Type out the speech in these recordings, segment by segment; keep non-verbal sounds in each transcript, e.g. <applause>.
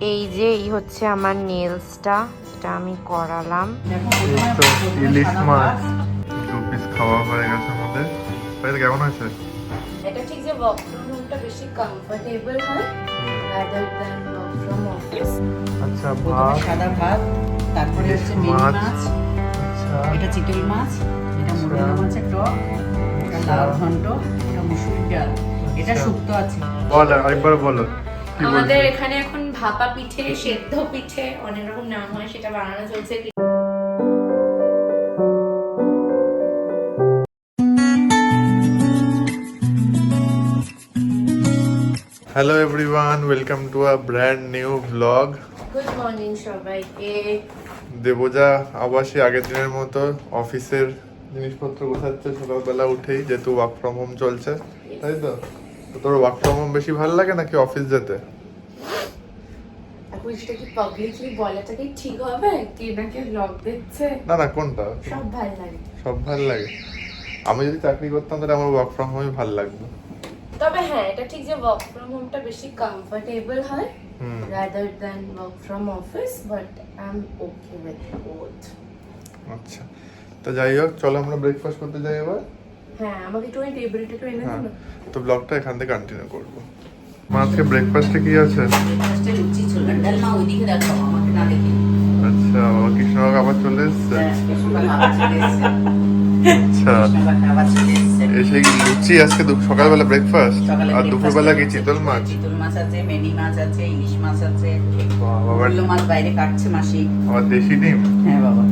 এই যে এই হচ্ছে আমার নেলসটা এটা আমি করালাম। ইলিশ মাছ দু পিস খাওয়া হয়ে গেছে আমাদের। তাই কেমন হয়েছে? এটা ঠিক যে ওয়ার্ক ফ্রম হোমটা বেশি কমফোর্টেবল হয় rather than work from office আচ্ছা ভাত। সাদা ভাত তারপরে হচ্ছে মিনি মাছ। আচ্ছা। এটা চিতল মাছ এটা মুরগি মাছের টক এটা লাউ ঘন্ট এটা মুসুরির ডাল। এটা আচ্ছা। শুক্তো আছে। বল আরেকবার বলো। আমাদের এখন ভাপা পিঠে সেদ্ধ পিঠে অনেক রকম নাম হয় সেটা বানানো চলছে। Hello everyone welcome to a brand new vlog good morning সবাইকে। দেবজা আবার সেই আগের দিনের মতো অফিসের জিনিসপত্র গোছাচ্ছে সকালবেলা উঠেই যেহেতু ওয়ার্ক ফ্রম হোম চলছে। তাই তো? তোর ওয়ার্ক ফ্রম হোম বেশি ভালো লাগে নাকি অফিস যেতে? সেটা কি পাবলিকলি বলাটা কি ঠিক হবে? কে না কে ব্লগ দেখছে? না না কোনটা? সব ভালো লাগে। সব ভালো লাগে। আমি যদি চাকরি করতাম তাহলে আমার ওয়ার্ক ফ্রম হোমই ভালো লাগতো। তবে হ্যাঁ এটা ঠিক যে ওয়ার্ক ফ্রম হোমটা বেশি কমফোর্টেবল হয় হুম। rather than work from office but I'm okay with both. আচ্ছা। তো যাই হোক চলো আমরা ব্রেকফাস্ট করতে যাই এবার। হ্যাঁ আমাকে একটু টেবিলটা একটু এনে হ্যাঁ। দিন তো ব্লগটা এখান থেকে কন্টিনিউ করব। আজকে ব্রেকফাস্টে কি আছে? ফার্স্টে লুচি ছোলার ডাল। মা ওইদিকে দেখো আমাকে না দেখে। আচ্ছা বাবা আবার চলে এসছে? হ্যাঁ। আচ্ছা। এসে লুচি আজকে সকালবেলা ব্রেকফাস্ট আর দুপুরবেলা কি চিতল মাছ? চিতল মাছ আছে মেনি মাছ আছে ইলিশ মাছ আছে। বাবা, মাছ বাইরে কাটছে মাসি। আবার দেশি ডিম? হ্যাঁ বাবা।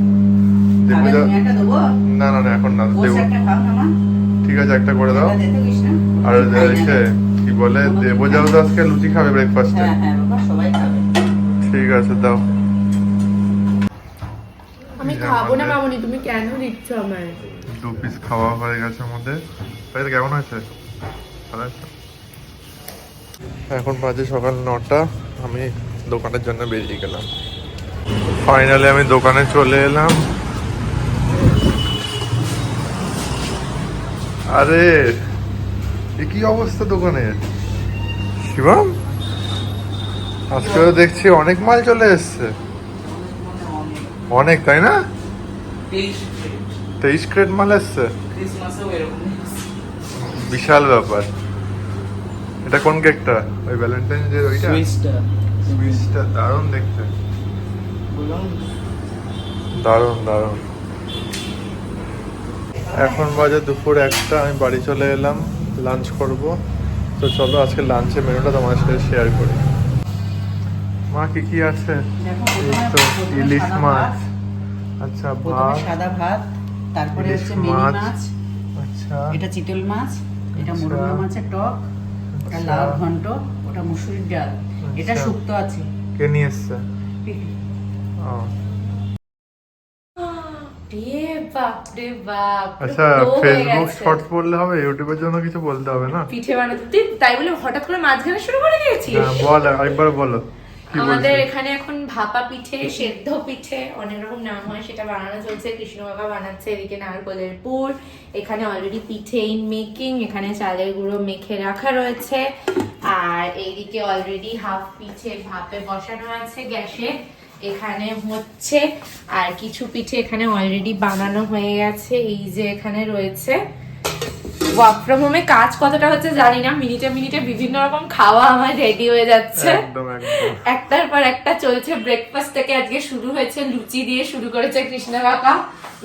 না না না এখন না ঠিক আছে একটা করে দাও। আর এসে বলে দেবো যাও তো আজকে লুচি খাবে ব্রেকফাস্টে হ্যাঁ হ্যাঁ বাবা সবাই খাবে। ঠিক আছে দাও। আমি খাব না মামনি তুমি কেন দিচ্ছ আমায়? দু পিস খাওয়া হয়ে গেছে আমাদের তাই কেমন হয়েছে? ভালো আছে? এখন বাজে সকাল নটা। আমি দোকানের জন্য বেরিয়ে গেলাম। ফাইনালি আমি দোকানে চলে এলাম। আরে এ কি অবস্থা দোকানের? শিবম? আজকেও দেখছি অনেক মাল চলে এসছে। অনেক তাই না? তেইশ ক্রেট। মাল এসছে। বিশাল ব্যাপার। এটা কোন কেকটা? ওই ভ্যালেন্টাইন ডে ওইটা? সুইচটা। সুইচটা দারুণ দেখতে। দারুণ দারুণ। এখন বাজে দুপুর একটা আমি বাড়ি চলে এলাম লাঞ্চ করব। তো চলো আজকে লাঞ্চের মেনুটা তোমার সাথে শেয়ার করি। মা কি কি আছে? এই তো ইলিশ মাছ। আচ্ছা ভাত। সাদা ভাত তারপরে হচ্ছে মিনি মাছ। আচ্ছা। এটা চিতল মাছ এটা আচ্ছা। মুরগি মাছের টক ওটা লাল ঘন্ট ওটা মুসুরির ডাল। এটা আচ্ছা। শুক্তো আছে। কে নিয়ে এসছে? ও, আচ্ছা ফেসবুক শর্টস বললে হবে ইউটিউবের জন্য কিছু বলতে হবে না? পিঠে বানাতে তুই তাই বলে হঠাৎ করে মাঝখানে শুরু করে দিয়েছিস? হ্যাঁ, বল আরেকবার বলো আমাদের এখানে এখন ভাপা পিঠে সেদ্ধ পিঠে অনেক রকম নাম হয় সেটা বানানো চলছে কৃষ্ণ বানাচ্ছে এদিকে নারকলের পুর এখানে অলরেডি পিঠে ইন মেকিং এখানে চালের গুঁড়ো মেখে রাখা রয়েছে আর এইদিকে অলরেডি হাফ পিঠে ভাপে বসানো আছে গ্যাসে। এখানে হচ্ছে আর কিছু পিঠে এখানে অলরেডি বানানো হয়ে গেছে। এই যে এখানে রয়েছে ওয়ার্ক ফ্রম হোমে কাজ কতটা হচ্ছে জানি না মিনিটে মিনিটে বিভিন্ন রকম খাওয়া আমার রেডি হয়ে যাচ্ছে। একটার পর একটা চলছে ব্রেকফাস্ট থেকে আজকে শুরু হয়েছে লুচি দিয়ে শুরু করেছে কৃষ্ণ কাকা।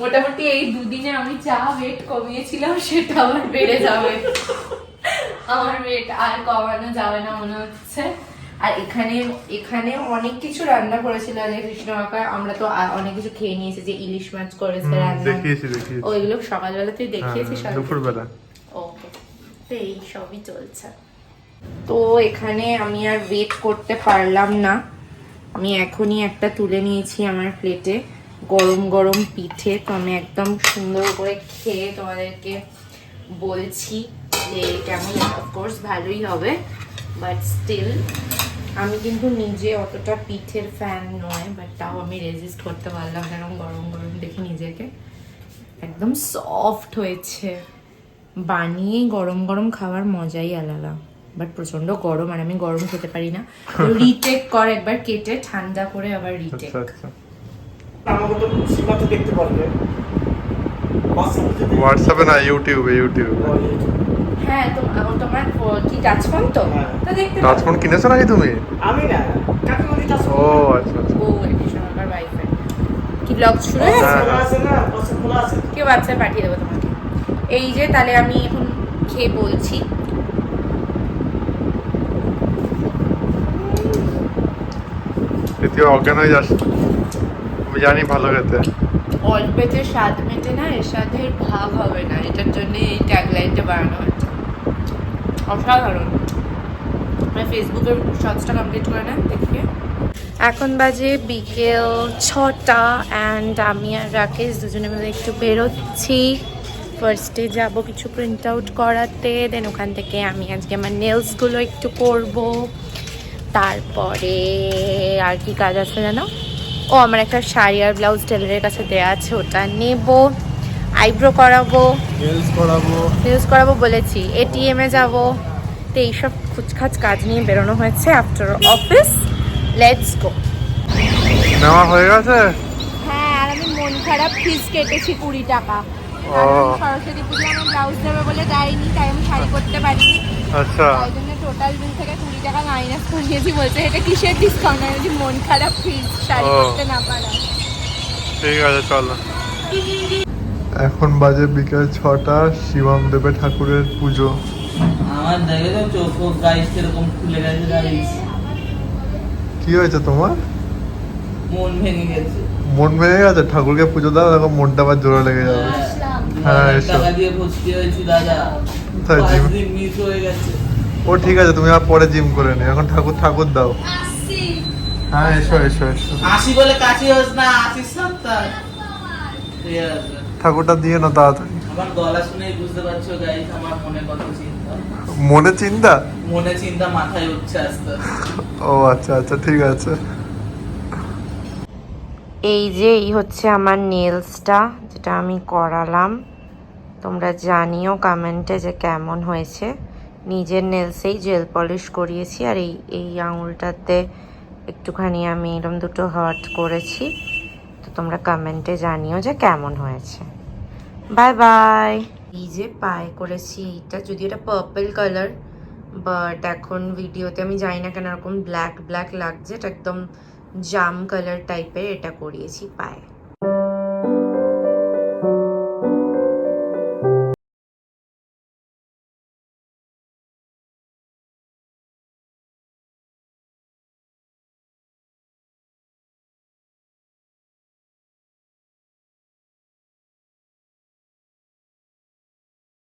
মোটামুটি এই দুদিনে আমি যা ওয়েট কমিয়েছিলাম সেটা আমার বেড়ে যাবে। আমার ওয়েট আর কমানো যাবে না মনে হচ্ছে। আর এখানে এখানে অনেক কিছু রান্না করেছিল আজকে কৃষ্ণ কাকা আমরা তো অনেক কিছু খেয়ে নিয়েছি যে ইলিশ মাছ করেছে রান্না। দেখিয়েছি দেখিয়েছি। ওইগুলো সকালবেলা তুই দেখিয়েছিস হ্যাঁ, দুপুরবেলা। ওকে। তো এই সবই চলছে। তো এখানে আমি আর ওয়েট করতে পারলাম না। আমি এখনই একটা তুলে নিয়েছি আমার প্লেটে গরম গরম পিঠে। তো আমি একদম সুন্দর করে খেয়ে তোমাদেরকে বলছি যে কেমন অফকোর্স ভালোই হবে বাট স্টিল আমি কিন্তু নিজে অতটা পিঠের ফ্যান নয় বাট তাও আমি রেজিস্ট করতে পারলাম এরকম গরম গরম দেখে নিজেকে। একদম সফট হয়েছে। বানিয়ে গরম গরম খাওয়ার মজাই আলাদা বাট প্রচণ্ড গরম আর আমি গরম খেতে পারি না। রিটেক <laughs> কর একবার কেটে ঠান্ডা করে আবার রিটেক আচ্ছা আচ্ছা। আমাকে তো সীমাতে দেখতে পারবে হোয়াটসঅ্যাপে না ইউটিউবে ইউটিউবে হ্যাঁ তো তোমার কি টাচ ফোন তো? হ্যাঁ। তো দেখতে টাচ ফোন কিনেছো নাকি তুমি? আমি না কাকিমণি টাচ ও আচ্ছা আচ্ছা। ও কৃষ্ণনগর ওয়াইফাই কি ব্লগ শুরু হয়ে হ্যাঁ। আছে না খোলা আছে। হোয়াটসঅ্যাপ পাঠিয়ে দেবো তোমাকে। এই যে তাহলে আমি এখন খেয়ে বলছি। অজ্ঞান হয়ে যাস আমি জানি ভালো খেতে। অল্পেতে স্বাদ মেটে না এর সাথে ভাগ হবে না। এটার জন্য এই ট্যাগলাইনটা বানানো হয়েছে অসাধারণ। ফেসবুকের শর্টসটা কমপ্লিট করে নেন, দেখিয়ে। এখন বাজে বিকেল ছটা অ্যান্ড আমি আর রাকেশ দুজনে মিলে একটু বেরোচ্ছি। ফার্স্টে যাব কিছু প্রিন্ট আউট করাতে দেন ওখান থেকে আমি আজকে আমার নেলসগুলো একটু করব। তারপরে আর কি কাজ আছে জানো? ও, আমার একটা শাড়ি আর ব্লাউজ টেলারের কাছে দেওয়া আছে, ওটা নেব। আইব্রো করাবো রিলস করাবো। ইউজ করাবো বলেছি এটিএম এ যাব। তো এইসব খুচখাচ কাজ নিয়ে বেরোনো হয়েছে আফটার অফিস লেটস গো নেওয়া হয়ে গেছে? হ্যাঁ আর আমি মন খারাপ ফিস কেটেছি কুড়ি টাকা। সরস্বতী পুজো আমার ব্লাউজ দেবে বলে দেয়নি তাই আমি শাড়ি করতে পারিনি। আচ্ছা। তাই জন্য টোটাল বিল থেকে কুড়ি টাকা মাইনাস করিয়েছি বলছে এটা কিসের ডিসকাউন্ট আমি বলছি, মন খারাপ ফিস শাড়ি করতে না পারা ঠিক আছে চলো। এখন বাজে বিকেল ছটা শিবম দেবে ঠাকুরের পুজো। আমার দেখে তো চোখ গাইস এরকম খুলে গেছে গাইস কি হয়েছে তোমার? মন ভেঙে গেছে। মন ভেঙে গেছে? ঠাকুরকে পুজো দাও দেখো মনটা আবার জোরে লেগে যাবে। হ্যাঁ, হ্যাঁ এসো। টাকা দিয়ে ভর্তি হয়েছি দাদা। তাই জিম- মিস হয়ে গেছে। ও ঠিক আছে তুমি আর পরে জিম করে নি এখন ঠাকুর ঠাকুর দাও। হ্যাঁ এসো এসো এসো। আসি বলে কাছে হোস না আসিস সপ্তাহ ঠিক আছে। ঠাকুরটা দিয়ে না তাড়াতাড়ি। আমার গলা শুনেই বুঝতে পারছ গাইস আমার মনে কত চিন্তা। মনে চিন্তা? মনে চিন্তা মাথায় উঠছে আস্তে ও আচ্ছা আচ্ছা ঠিক আছে। এই যে এই হচ্ছে আমার নেলসটা যেটা আমি করালাম। তোমরা জানিও কমেন্টে যে কেমন হয়েছে। নিজের নেলসেই জেল পলিশ করিয়েছি আর এই এই আঙুলটাতে একটুখানি আমি এরকম দুটো হার্ট করেছি। তো তোমরা কমেন্টে জানিও যে কেমন হয়েছে। বাই বাই এই যে পায়ে করেছি এইটা, যদি এটা পার্পল কালার বাট এখন ভিডিওতে আমি জানি না কেন এরকম ব্ল্যাক ব্ল্যাক লাগছে, এটা একদম জাম কালার টাইপের এটা করিয়েছি পায়ে।